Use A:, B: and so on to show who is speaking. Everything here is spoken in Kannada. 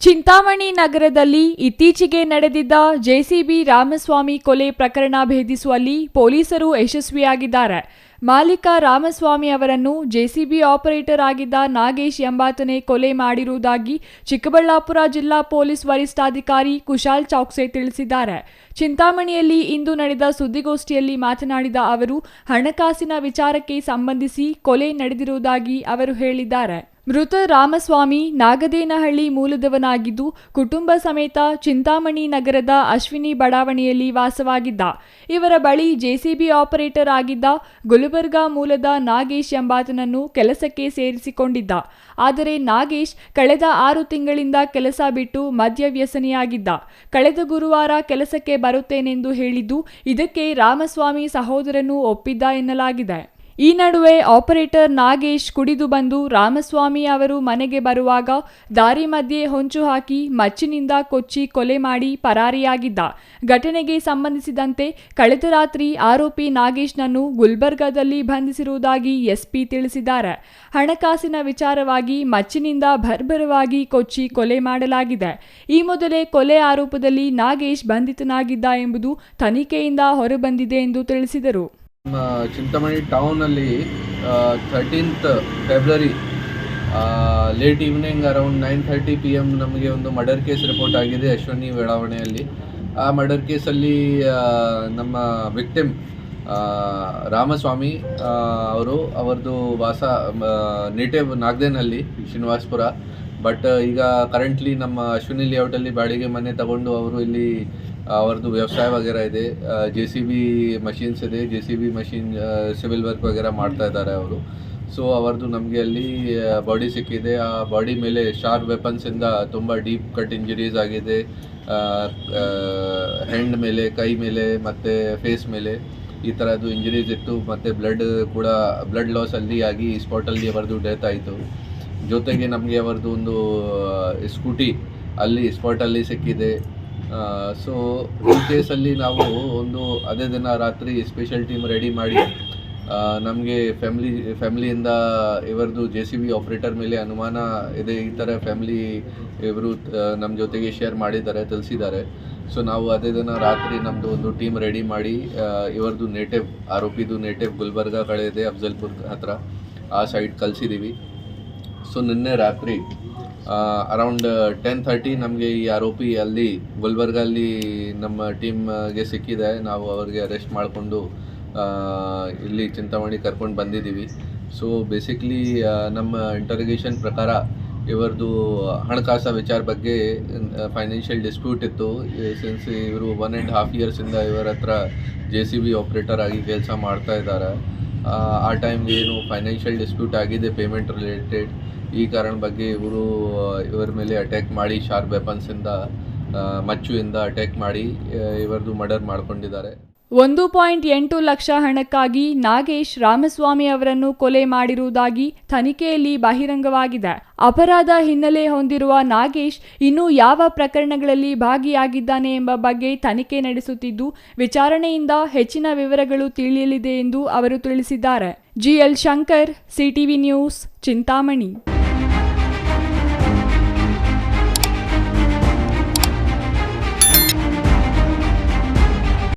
A: ಚಿಂತಾಮಣಿ ನಗರದಲ್ಲಿ ಇತ್ತೀಚೆಗೆ ನಡೆದಿದ್ದ ಜೆಸಿಬಿ ರಾಮಸ್ವಾಮಿ ಕೊಲೆ ಪ್ರಕರಣ ಭೇದಿಸುವಲ್ಲಿ ಪೊಲೀಸರು ಯಶಸ್ವಿಯಾಗಿದ್ದಾರೆ. ಮಾಲೀಕ ರಾಮಸ್ವಾಮಿ ಅವರನ್ನು ಜೆಸಿಬಿ ಆಪರೇಟರ್ ಆಗಿದ್ದ ನಾಗೇಶ್ ಎಂಬಾತನೇ ಕೊಲೆ ಮಾಡಿರುವುದಾಗಿ ಚಿಕ್ಕಬಳ್ಳಾಪುರ ಜಿಲ್ಲಾ ಪೊಲೀಸ್ ವರಿಷ್ಠಾಧಿಕಾರಿ ಕುಶಾಲ್ ಚೌಕ್ಸೆ ತಿಳಿಸಿದ್ದಾರೆ. ಚಿಂತಾಮಣಿಯಲ್ಲಿ ಇಂದು ನಡೆದ ಸುದ್ದಿಗೋಷ್ಠಿಯಲ್ಲಿ ಮಾತನಾಡಿದ ಅವರು, ಹಣಕಾಸಿನ ವಿಚಾರಕ್ಕೆ ಸಂಬಂಧಿಸಿ ಕೊಲೆ ನಡೆದಿರುವುದಾಗಿ ಅವರು ಹೇಳಿದ್ದಾರೆ. ಮೃತ ರಾಮಸ್ವಾಮಿ ನಾಗದೇನಹಳ್ಳಿ ಮೂಲದವನಾಗಿದ್ದು, ಕುಟುಂಬ ಸಮೇತ ಚಿಂತಾಮಣಿ ನಗರದ ಅಶ್ವಿನಿ ಬಡಾವಣೆಯಲ್ಲಿ ವಾಸವಾಗಿದ್ದ. ಇವರ ಬಳಿ ಜೆಸಿಬಿ ಆಪರೇಟರ್ ಆಗಿದ್ದ ಗುಲ್ಬರ್ಗಾ ಮೂಲದ ನಾಗೇಶ್ ಎಂಬಾತನನ್ನು ಕೆಲಸಕ್ಕೆ ಸೇರಿಸಿಕೊಂಡಿದ್ದ. ಆದರೆ ನಾಗೇಶ್ ಕಳೆದ ಆರು ತಿಂಗಳಿಂದ ಕೆಲಸ ಬಿಟ್ಟು ಮದ್ಯವ್ಯಸನಿಯಾಗಿದ್ದ. ಕಳೆದ ಗುರುವಾರ ಕೆಲಸಕ್ಕೆ ಬರುತ್ತೇನೆಂದು ಹೇಳಿದ್ದು, ಇದಕ್ಕೆ ರಾಮಸ್ವಾಮಿ ಸಹೋದರನು ಒಪ್ಪಿದ್ದ ಎನ್ನಲಾಗಿದೆ. ಈ ನಡುವೆ ಆಪರೇಟರ್ ನಾಗೇಶ್ ಕುಡಿದು ಬಂದು ರಾಮಸ್ವಾಮಿ ಅವರು ಮನೆಗೆ ಬರುವಾಗ ದಾರಿ ಮಧ್ಯೆ ಹೊಂಚು ಹಾಕಿ ಮಚ್ಚಿನಿಂದ ಕೊಚ್ಚಿ ಕೊಲೆ ಮಾಡಿ ಪರಾರಿಯಾಗಿದ್ದ. ಘಟನೆಗೆ ಸಂಬಂಧಿಸಿದಂತೆ ಕಳೆದ ರಾತ್ರಿ ಆರೋಪಿ ನಾಗೇಶ್ನನ್ನು ಗುಲ್ಬರ್ಗಾದಲ್ಲಿ ಬಂಧಿಸಿರುವುದಾಗಿ ಎಸ್ಪಿ ತಿಳಿಸಿದ್ದಾರೆ. ಹಣಕಾಸಿನ ವಿಚಾರವಾಗಿ ಮಚ್ಚಿನಿಂದ ಭರ್ಭರವಾಗಿ ಕೊಚ್ಚಿ ಕೊಲೆ ಮಾಡಲಾಗಿದೆ. ಈ ಮೊದಲೇ ಕೊಲೆ ಆರೋಪದಲ್ಲಿ ನಾಗೇಶ್ ಬಂಧಿತನಾಗಿದ್ದ ಎಂಬುದು ತನಿಖೆಯಿಂದ ಹೊರಬಂದಿದೆ ಎಂದು ತಿಳಿಸಿದರು.
B: Chintamani ಟೌನಲ್ಲಿ thirteenth February late evening around nine thirty P M ನಮಗೆ ಒಂದು ಮರ್ಡರ್ ಕೇಸ್ ರಿಪೋರ್ಟ್ ಆಗಿದೆ ಅಶ್ವಿನಿ ಬೆಳಾವಣೆಯಲ್ಲಿ ಆ ಮರ್ಡರ್ ಕೇಸಲ್ಲಿ ನಮ್ಮ ವಿಕ್ಟಿಮ್ ರಾಮಸ್ವಾಮಿ ಅವರು ಅವರದು ವಾಸ ನೇಟಿವ್ ನಾಗದೇನಲ್ಲಿ, ಶ್ರೀನಿವಾಸ್ಪುರ. ಬಟ್ ಈಗ ಕರೆಂಟ್ಲಿ ನಮ್ಮ ಅಶ್ವಿನಿ ಲೇಔಟಲ್ಲಿ ಬಾಡಿಗೆ ಮನೆ ತಗೊಂಡು ಅವರು ಇಲ್ಲಿ ಅವ್ರದ್ದು ವ್ಯವಸಾಯ ವಗೇರ ಇದೆ. ಜೆ ಸಿ ಬಿ ಮಷೀನ್ಸ್ ಇದೆ. J C B machine civil work ವಗೇರ ಮಾಡ್ತಾ ಇದ್ದಾರೆ ಅವರು. ಸೊ ಅವರದ್ದು ನಮಗೆ ಅಲ್ಲಿ ಬಾಡಿ ಸಿಕ್ಕಿದೆ. ಆ ಬಾಡಿ ಮೇಲೆ ಶಾರ್ಪ್ ವೆಪನ್ಸಿಂದ ತುಂಬ ಡೀಪ್ ಕಟ್ ಇಂಜುರೀಸ್ ಆಗಿದೆ. ಹ್ಯಾಂಡ್ ಮೇಲೆ, ಕೈ ಮೇಲೆ, ಮತ್ತು ಫೇಸ್ ಮೇಲೆ ಈ ಥರದ್ದು ಇಂಜುರೀಸ್ ಇತ್ತು. ಮತ್ತು ಬ್ಲಡ್ ಕೂಡ ಬ್ಲಡ್ ಲಾಸ್ ಅಲ್ಲಿ ಆಗಿ ಸ್ಪಾಟಲ್ಲಿ ಅವರದ್ದು ಡೆತ್ ಆಯಿತು. ಜೊತೆಗೆ ನಮಗೆ ಅವರದ್ದು ಒಂದು ಸ್ಕೂಟಿ ಅಲ್ಲಿ ಸ್ಪಾಟಲ್ಲಿ ಸಿಕ್ಕಿದೆ. ಸೊ ಈ ಕೇಸಲ್ಲಿ ನಾವು ಒಂದು, ಅದೇ ದಿನ ರಾತ್ರಿ ಸ್ಪೆಷಲ್ ಟೀಮ್ ರೆಡಿ ಮಾಡಿ ನಮಗೆ ಫ್ಯಾಮ್ಲಿ ಫ್ಯಾಮ್ಲಿಯಿಂದ ಇವರದು ಜೆ ಸಿ ಬಿ ಆಪ್ರೇಟರ್ ಮೇಲೆ ಅನುಮಾನ ಇದೆ. ಈ ಥರ ಫ್ಯಾಮ್ಲಿ ಇವರು ನಮ್ಮ ಜೊತೆಗೆ ಶೇರ್ ಮಾಡಿದ್ದಾರೆ, ತಿಳಿಸಿದ್ದಾರೆ. ಸೊ ನಾವು ಅದೇ ದಿನ ರಾತ್ರಿ ನಮ್ಮದು ಒಂದು ಟೀಮ್ ರೆಡಿ ಮಾಡಿ ಇವರದು ನೇಟಿವ್ ಆರೋಪಿದು ನೇಟಿವ್ ಗುಲ್ಬರ್ಗಾ ಕಡೆ ಇದೆ, ಅಫ್ಜಲ್ಪುರ್ ಹತ್ರ. ಆ ಸೈಡ್ ಕಳಿಸಿದ್ದೀವಿ ಸೊ ನಿನ್ನೆ ರಾತ್ರಿ ಅರೌಂಡ್ ಟೆನ್ ಥರ್ಟಿ ನಮಗೆ ಈ ಆರೋಪಿ ಅಲ್ಲಿ, ಗುಲ್ಬರ್ಗಲ್ಲಿ ನಮ್ಮ ಟೀಮ್ಗೆ ಸಿಕ್ಕಿದೆ. ನಾವು ಅವ್ರಿಗೆ ಅರೆಸ್ಟ್ ಮಾಡಿಕೊಂಡು ಇಲ್ಲಿ ಚಿಂತಾಮಣಿ ಕರ್ಕೊಂಡು ಬಂದಿದ್ದೀವಿ. ಸೊ ಬೇಸಿಕ್ಲಿ ನಮ್ಮ ಇಂಟರ್ಗೇಷನ್ ಪ್ರಕಾರ ಇವರದು ಹಣಕಾಸು ವಿಚಾರ ಬಗ್ಗೆ ಫೈನಾನ್ಷಿಯಲ್ ಡಿಸ್ಪ್ಯೂಟ್ ಇತ್ತು. ಸಿನ್ಸ್ ಇವರು ಒನ್ ಆ್ಯಂಡ್ ಹಾಫ್ ಇಯರ್ಸಿಂದ ಇವರ ಹತ್ರ ಜೆ ಸಿ ಬಿ ಆಪ್ರೇಟರ್ ಆಗಿ ಕೆಲಸ ಮಾಡ್ತಾ ಇದ್ದಾರೆ. ಆ, ಟೈಮ್ ಟೈಮ್ಗೆ ಏನು ಫೈನಾನ್ಷಿಯಲ್ ಡಿಸ್ಪ್ಯೂಟ್ ಆಗಿದೆ ಪೇಮೆಂಟ್ ರಿಲೇಟೆಡ್ ಈ ಕಾರಣ ಬಗ್ಗೆ ಇವರು ಇವರ ಮೇಲೆ ಅಟ್ಯಾಕ್ ಮಾಡಿ ಶಾರ್ಪ್ ವೆಪನ್ಸಿಂದ ಮಚ್ಚುವಿಂದ ಅಟ್ಯಾಕ್ ಮಾಡಿ ಇವರದು ಮರ್ಡರ್ ಮಾಡ್ಕೊಂಡಿದ್ದಾರೆ.
A: ಒಂದು ಪಾಯಿಂಟ್ ಎಂಟು ಲಕ್ಷ ಹಣಕ್ಕಾಗಿ ನಾಗೇಶ್ ರಾಮಸ್ವಾಮಿ ಅವರನ್ನು ಕೊಲೆ ಮಾಡಿರುವುದಾಗಿ ತನಿಖೆಯಲ್ಲಿ ಬಹಿರಂಗವಾಗಿದೆ. ಅಪರಾಧ ಹಿನ್ನೆಲೆ ಹೊಂದಿರುವ ನಾಗೇಶ್ ಇನ್ನೂ ಯಾವ ಪ್ರಕರಣಗಳಲ್ಲಿ ಭಾಗಿಯಾಗಿದ್ದಾನೆ ಎಂಬ ಬಗ್ಗೆ ತನಿಖೆ ನಡೆಸುತ್ತಿದ್ದು, ವಿಚಾರಣೆಯಿಂದ ಹೆಚ್ಚಿನ ವಿವರಗಳು ತಿಳಿಯಲಿದೆ ಎಂದು ಅವರು ತಿಳಿಸಿದ್ದಾರೆ. G L Shankar, CTV news, Chintamani.